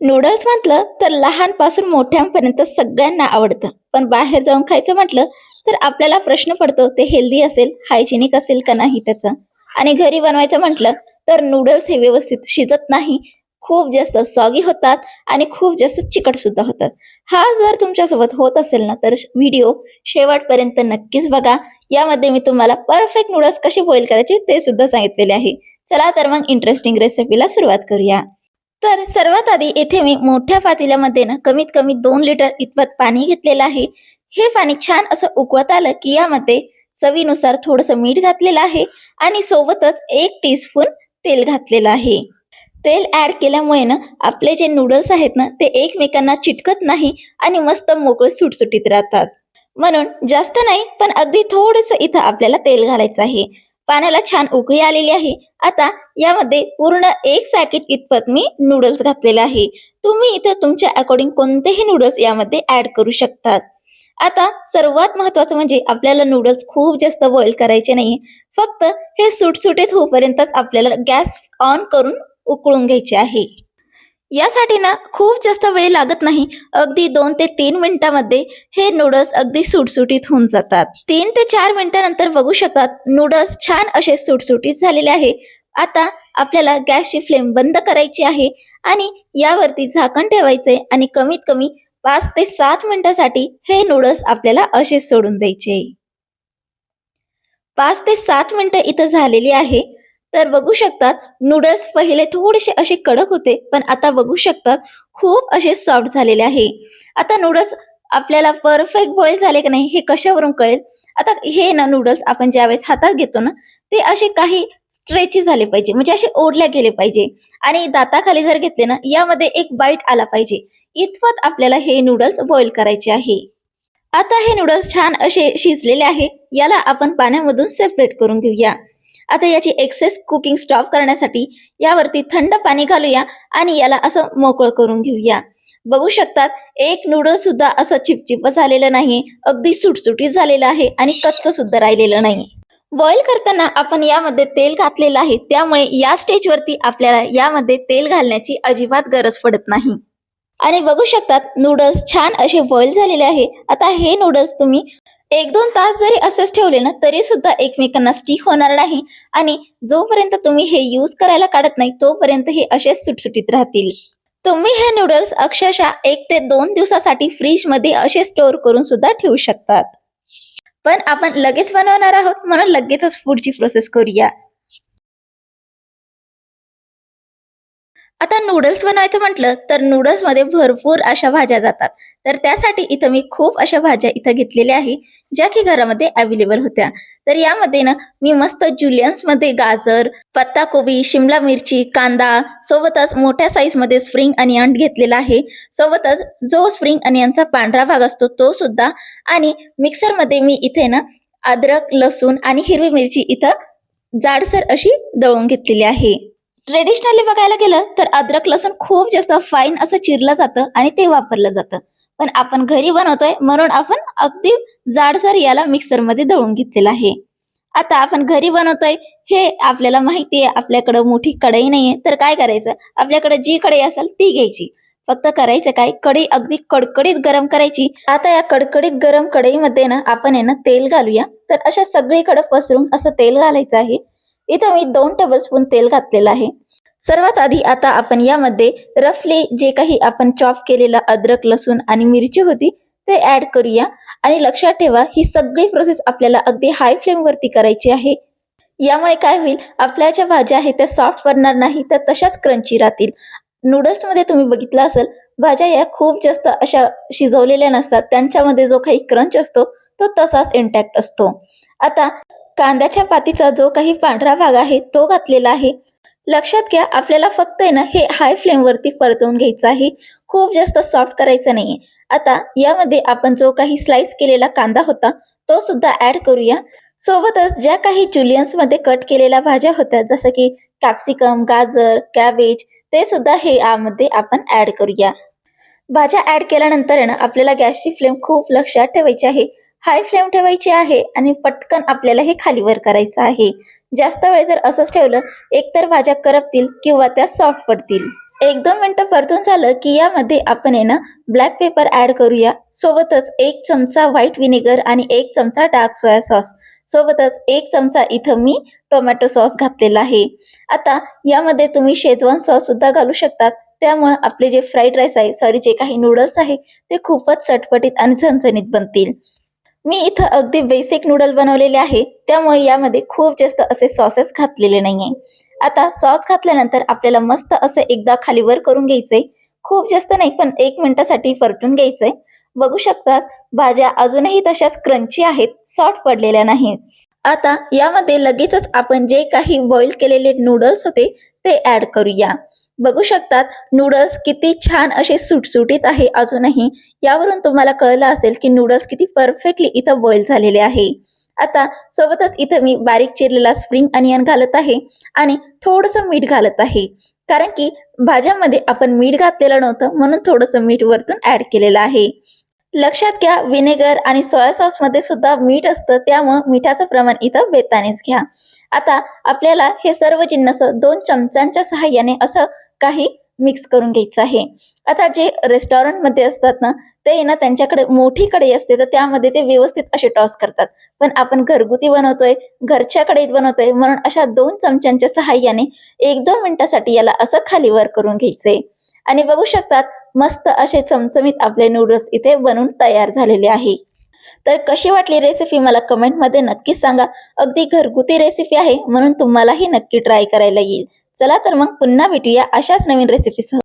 Noodles म्हटलं तर लहानपासून मोठ्यांपर्यंत सगळ्यांना आवडतं. पण बाहेर जाऊन खायचं म्हटलं तर आपल्याला प्रश्न पडतो ते हेल्दी असेल हायजेनिक असेल का नाही त्याचं? आणि घरी बनवायचं म्हटलं तर नूडल्स हे व्यवस्थित शिजत नाही खूप जास्त सॉगी होतात आणि खूप जास्त चिकट सुद्धा होतात. हा जर तुमच्यासोबत होत असेल ना तर व्हिडिओ शेवटपर्यंत नक्कीच बघा. यामध्ये मी तुम्हाला परफेक्ट नूडल्स कसे बॉईल करायचे ते सुद्धा सांगितलेले आहे. चला तर मग इंटरेस्टिंग रेसिपीला सुरुवात करूया. तर सर्वात आधी येथे मी मोठ्या पातेल्यामध्ये ना कमीत कमी दोन लिटर इतपत पाणी घेतलेलं आहे. हे पाणी छान असं उकळत आलं की यामध्ये चवीनुसार थोडंसं मीठ घातलेलं आहे आणि सोबतच एक टीस्पून तेल घातलेलं आहे. तेल ऍड केल्यामुळे ना आपले जे नूडल्स आहेत ना ते एकमेकांना चिटकत नाही आणि मस्त मोकळे सुटसुटीत राहतात. म्हणून जास्त नाही पण अगदी थोडंसं इथं आपल्याला तेल घालायचं आहे. पाण्याला छान उकळी आलेली आहे. आता यामध्ये पूर्ण एक सॅकेट इतपत मी नूडल्स घातलेले आहे. तुम्ही इथं तुमच्या अकॉर्डिंग कोणतेही नूडल्स यामध्ये ऍड करू शकतात. आता सर्वात महत्वाचं म्हणजे आपल्याला नूडल्स खूप जास्त बॉईल करायचे नाही फक्त हे सुटसुटीत होईपर्यंतच आपल्याला गॅस ऑन करून उकळून घ्यायचे आहे. यासाठी ना खूप जास्त वेळ लागत नाही. अगदी दोन ते तीन मिनिटामध्ये हे नूडल्स अगदी सुटसुटीत होऊन जातात. तीन ते चार मिनिटानंतर बघू शकतात नूडल्स छान असे सुटसुटीत झालेले आहे. आता आपल्याला गॅसची फ्लेम बंद करायची आहे आणि यावरती झाकण ठेवायचे आणि कमीत कमी पाच ते सात मिनिटासाठी हे नूडल्स आपल्याला असे सोडून द्यायचे. पाच ते सात मिनिटं इथं झालेली आहे. तर बघू शकतात नूडल्स पहिले थोडेसे असे कडक होते पण आता बघू शकतात खूप असे सॉफ्ट झालेले आहे. आता नूडल्स आपल्याला परफेक्ट बॉईल झाले की नाही हे कशावरून कळेल? आता हे ना नूडल्स आपण ज्यावेळेस हातात घेतो ना ते असे काही स्ट्रेची झाले पाहिजे म्हणजे असे ओढल्या गेले पाहिजे. आणि दाताखाली जर घेतले ना यामध्ये एक बाईट आला पाहिजे. इतपत आपल्याला हे नूडल्स बॉईल करायचे आहे. आता हे नूडल्स छान असे शिजलेले आहे याला आपण पाण्यामधून सेपरेट करून घेऊया. आता याची एक्सेस कुकिंग स्टॉप करण्यासाठी यावरती थंड पाणी घालूया आणि याला असं मोकळं करून घेऊया. बघू शकतात एक नूडल्स सुद्धा असं चिपचिप झालेलं नाही अगदी सुटसुटीत झालेलं आहे आणि कच्च सुद्धा राहिलेलं नाही. बॉईल करताना आपण यामध्ये तेल घातलेलं आहे त्यामुळे या स्टेजवरती आपल्याला यामध्ये तेल घालण्याची अजिबात गरज पडत नाही. आणि बघू शकतात नूडल्स छान असे बॉईल झालेले आहे. आता हे नूडल्स तुम्ही एक दोन तास जरी असेच ठेवले ना तरी सुद्धा एकमेकांना स्टिक होणार नाही. आणि जोपर्यंत तुम्ही हे यूज करायला काढत नाही तोपर्यंत हे असेच सुटसुटीत राहतील. तुम्ही हे नूडल्स अक्षरशः एक ते दोन दिवसासाठी फ्रीजमध्ये असे स्टोअर करून सुद्धा ठेवू शकतात. पण आपण लगेच बनवणार आहोत म्हणून लगेचच फूडची प्रोसेस करूया. आता नूडल्स बनवायचं म्हटलं तर नूडल्समध्ये भरपूर अशा भाज्या जातात. तर त्यासाठी इथं मी खूप अशा भाज्या इथं घेतलेल्या आहे ज्या की घरामध्ये अवेलेबल होत्या. तर यामध्ये ना मी मस्त जुलियन्समध्ये गाजर पत्ताकोबी शिमला मिरची कांदा सोबतच मोठ्या साईजमध्ये स्प्रिंग अनियन घेतलेला आहे. सोबतच जो स्प्रिंग अनियनचा पांढरा भाग असतो तो सुद्धा. आणि मिक्सरमध्ये मी इथे ना अद्रक लसूण आणि हिरवी मिरची इथं जाडसर अशी दळून घेतलेली आहे. ट्रेडिशनली बघायला गेलं तर अद्रक लसूण खूप जास्त फाईन असं चिरलं जातं आणि ते वापरलं जातं. पण आपण घरी बनवतोय म्हणून आपण अगदी जाडसर याला मिक्सरमध्ये दळून घेतलेलं आहे. आता आपण घरी बनवतोय हे आपल्याला माहिती आहे आपल्याकडं मोठी कढई नाहीये तर काय करायचं? आपल्याकडे जी कढई असेल ती घ्यायची. फक्त करायचं काय? कढई अगदी कडकडीत गरम करायची. आता या कडकडीत गरम कढईमध्ये ना आपण आहे ना तेल घालूया. तर अशा सगळीकडे पसरून असं तेल घालायचं आहे. इथं मी दोन टेबलस्पून तेल घातलेलं आहे. सर्वात आधी आता आपण यामध्ये रफली जे काही आपण चॉप केलेलं अद्रक लसूण आणि मिरची होती ते ऍड करूया. आणि लक्षात ठेवा ही सगळी प्रोसेस आपल्याला अगदी हाय फ्लेम वरती करायची आहे. यामुळे काय होईल आपल्या ज्या भाज्या आहेत त्या सॉफ्ट बनणार नाही तर तशाच क्रंची राहतील. नूडल्समध्ये तुम्ही बघितलं असेल भाज्या या खूप जास्त अशा शिजवलेल्या नसतात. त्यांच्यामध्ये जो काही क्रंच असतो तो तसाच इंटॅक्ट असतो. आता कांद्याच्या पातीचा जो काही पांढरा भाग आहे तो घातलेला आहे. लक्षात घ्या आपल्याला फक्त आहे ना हे हाय फ्लेमवरती परतवून घ्यायचं आहे. खूप जास्त सॉफ्ट करायचं नाहीये. आता यामध्ये आपण जो काही स्लाइस केलेला कांदा होता तो सुद्धा ऍड करूया. सोबतच ज्या काही जुलियन्समध्ये कट केलेल्या भाज्या होत्या जसं की कॅप्सिकम गाजर कॅबेज ते सुद्धा हे यामध्ये आपण ऍड करूया. भाज्या ऍड केल्यानंतर ना आपल्याला गॅसची फ्लेम खूप लक्षात ठेवायची आहे. हाय फ्लेम ठेवायची आहे आणि पटकन आपल्याला हे खालीवर करायचं आहे. जास्त वेळ जर असंच ठेवलं एकतर भाज्या करपतील किंवा त्या सॉफ्ट पडतील. एक दोन मिनटं परतून झालं की यामध्ये आपण आहे ना ब्लॅक पेपर ऍड करूया. सोबतच एक चमचा व्हाईट विनेगर आणि एक चमचा डार्क सोया सॉस. सोबतच एक चमचा इथं मी टोमॅटो सॉस घातलेला आहे. आता यामध्ये तुम्ही शेजवान सॉस सुद्धा घालू शकतात. त्यामुळे आपले जे फ्राईड राईस आहे सॉरी जे काही नूडल्स आहे ते खूपच चटपटीत आणि झणझणीत बनतील. मी इथं अगदी बेसिक नूडल बनवलेले आहे त्यामुळे यामध्ये खूप जास्त असे सॉसेस घातलेले नाहीये. आता सॉस घातल्यानंतर आपल्याला मस्त असं एकदा खाली वर करून घ्यायचंय. खूप जास्त नाही पण एक मिनिटासाठी परतून घ्यायचंय. बघू शकतात भाज्या अजूनही तशाच क्रंची आहेत सॉफ्ट पडलेल्या नाहीत आता यामध्ये लगेचच आपण जे काही बॉईल केलेले नूडल्स होते ते ऍड करूया. बघू शकतात नूडल्स किती छान असे सुटसुटीत आहे अजूनही. यावरून तुम्हाला कळलं असेल की नूडल्स किती परफेक्टली इथं बॉईल झालेले आहे. आता सोबतच इथं मी बारीक चिरलेला स्प्रिंग अनियन घालत आहे आणि थोडंसं मीठ घालत आहे. कारण की भाज्यामध्ये आपण मीठ घातलेलं नव्हतं म्हणून थोडंसं मीठ वरतून ऍड केलेलं आहे. लक्षात घ्या व्हिनेगर आणि सोया सॉसमध्ये सुद्धा मीठ असतं त्यामुळं मिठाचं प्रमाण इथं बेतानेच घ्या. आता आपल्याला हे सर्व जिन्नस दोन चमचांच्या सहाय्याने असं काही मिक्स करून घ्यायचं आहे. आता जे रेस्टॉरंटमध्ये असतात ना ते ना त्यांच्याकडे मोठी कढई असते तर त्यामध्ये ते व्यवस्थित असे टॉस करतात. पण आपण घरगुती बनवतोय घरच्या कढईत बनवतोय म्हणून अशा दोन चमच्यांच्या सहाय्याने एक दोन मिनिटासाठी याला असं खाली वर करून घ्यायचंय. आणि बघू शकतात मस्त असे चमचमीत आपले नूडल्स इथे बनून तयार झालेले आहे. तर कशी वाटली रेसिपी मला कमेंटमध्ये नक्कीच सांगा. अगदी घरगुती रेसिपी आहे म्हणून तुम्हालाही नक्की ट्राय करायला येईल. चला तर मग पुन्हा भेटूया अशाच नवीन रेसिपीसह